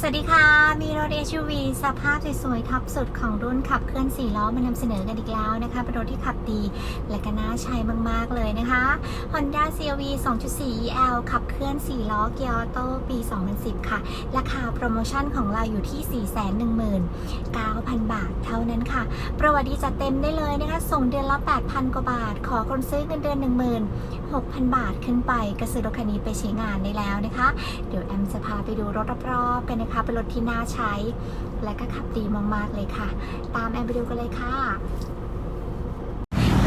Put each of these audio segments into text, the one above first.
สวัสดีค่ะ มีรถ SUV สภาพสวยๆท็อปสุดของรุ่นขับเคลื่อน4ล้อมานำเสนอกันอีกแล้วนะคะ เป็นรถที่ขับดี และก็น่าใช้มากๆเลยนะคะ Honda CRV 2.4 EL ขับเคลื่อน 4 ล้อเกียร์ออโต้ปี 2010 ค่ะ ราคาโปรโมชั่นของเราอยู่ที่ 419,000 บาทเท่านั้นค่ะ ประวัติจัดเต็มได้เลยนะคะ ส่งเดือนละ 8,000 กว่าบาท ขอคนซื้อเงินเดือน 16,000 บาทขึ้นไป ก็ซื้อรถคันนี้ไปใช้งานได้แล้วนะคะ เดี๋ยว จะพาไปดูรถรอบๆกันนะคะ เป็นรถที่น่าใช้ และก็ขับดีมากๆเลยค่ะ ตามแอมไปดูกันเลยค่ะ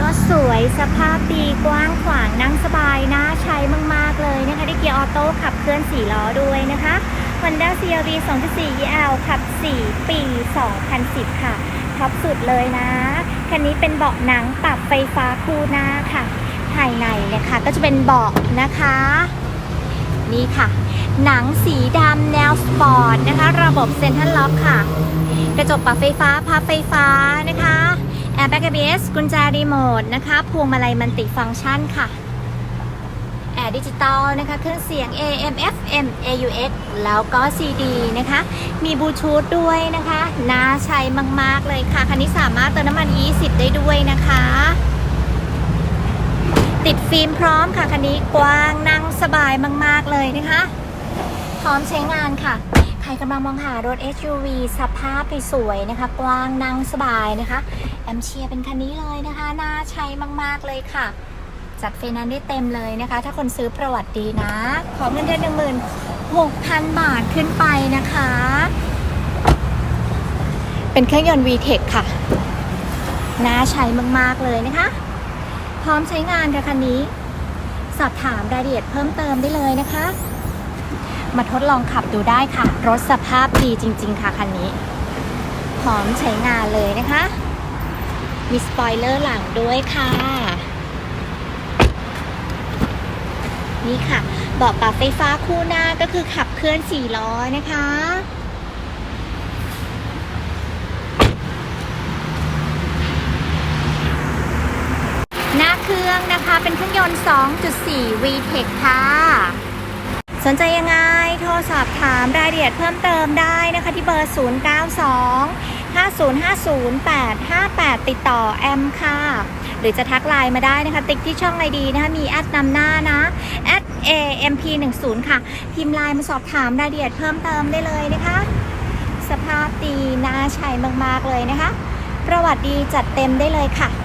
รถสวยสภาพดีกว้างขวางนั่งสบายน่าใช้มากๆเลยนะคะได้เกียร์ออโต้ขับเคลื่อน4ล้อด้วยนะคะ Honda CRV 2.4 EL ขับ 4 ปี 2010 ค่ะ ท็อปสุดเลยนะ คันนี้เป็นเบาะหนังปรับไฟฟ้าคู่หน้าค่ะ ภายในเนะคะก็จะเป็นเบาะนะคะ นี่ค่ะ หนังสีดำแนวสปอร์ตนะคะ ระบบเซ็นทรัลล็อกค่ะ กระจกปรับไฟฟ้าพับไฟฟ้านะคะแอร์แบ็กเอ s กุญแจรีโมทนะคะพวงมาลัยมันติฟังก์ชันค่ะแอร์ดิจิตอลนะคะเครื่องเสียง AM FM AUX แล้วก็ CD นะคะ มีบลูทูธด้วยนะคะ น่าใช้มาก ๆ เลยค่ะ คันนี้สามารถเติมน้ำมัน E10 ได้ด้วยนะคะ ติดฟิล์มพร้อมค่ะคันนี้กว้างนั่งสบายมาก ๆ เลยนะคะ พร้อมใช้งานค่ะ ใครกำลังมองหารถ SUV สภาพสวยๆนะคะ กว้างนั่งสบายนะคะ แอมเชียเป็นคันนี้เลยนะคะน่าใช้มาก ๆ เลยค่ะจัดไฟแนนซ์ได้เต็มเลยนะคะ ถ้าคนซื้อประวัติดีนะ ขอเงินเดือนหนึ่งหมื่นหกพันบาทขึ้นไปนะคะ เป็นเครื่องยนต์ VTEC ค่ะ น่าใช้มาก ๆ เลยนะคะ พร้อมใช้งานค่ะคันนี้ สอบถามรายละเอียดเพิ่มเติมได้เลยนะคะ มาทดลองขับดูได้ค่ะ รถสภาพดีจริง ๆ ค่ะคันนี้ พร้อมใช้งานเลยนะคะ มีสปอยเลอร์หลังด้วยค่ะ นี่ค่ะเบาะปรับไฟฟ้าคู่หน้าก็คือขับเคลื่อน4ล้อนะคะ หน้าเค รื่องนะคะ เป็นเครื่องยนต์ 2.4 VTEC ค่ะ สนใจยังไง โทรสอบถามรายละเอียดเพิ่มเติมได้นะคะที่เบอร์ 092 5050 858 ติดต่อแอมค่ะ หรือจะทักไลน์มาได้นะคะ ติ๊กที่ช่องไอดีนะคะ มีแอดนำหน้านะ at amp10 ค่ะ พิมพ์ไลน์มาสอบถามรายละเอียดเพิ่มเติมได้เลยนะคะ สภาพดีน่าใช้มาก ๆ เลยนะคะ ประวัติดีจัดเต็มได้เลยค่ะ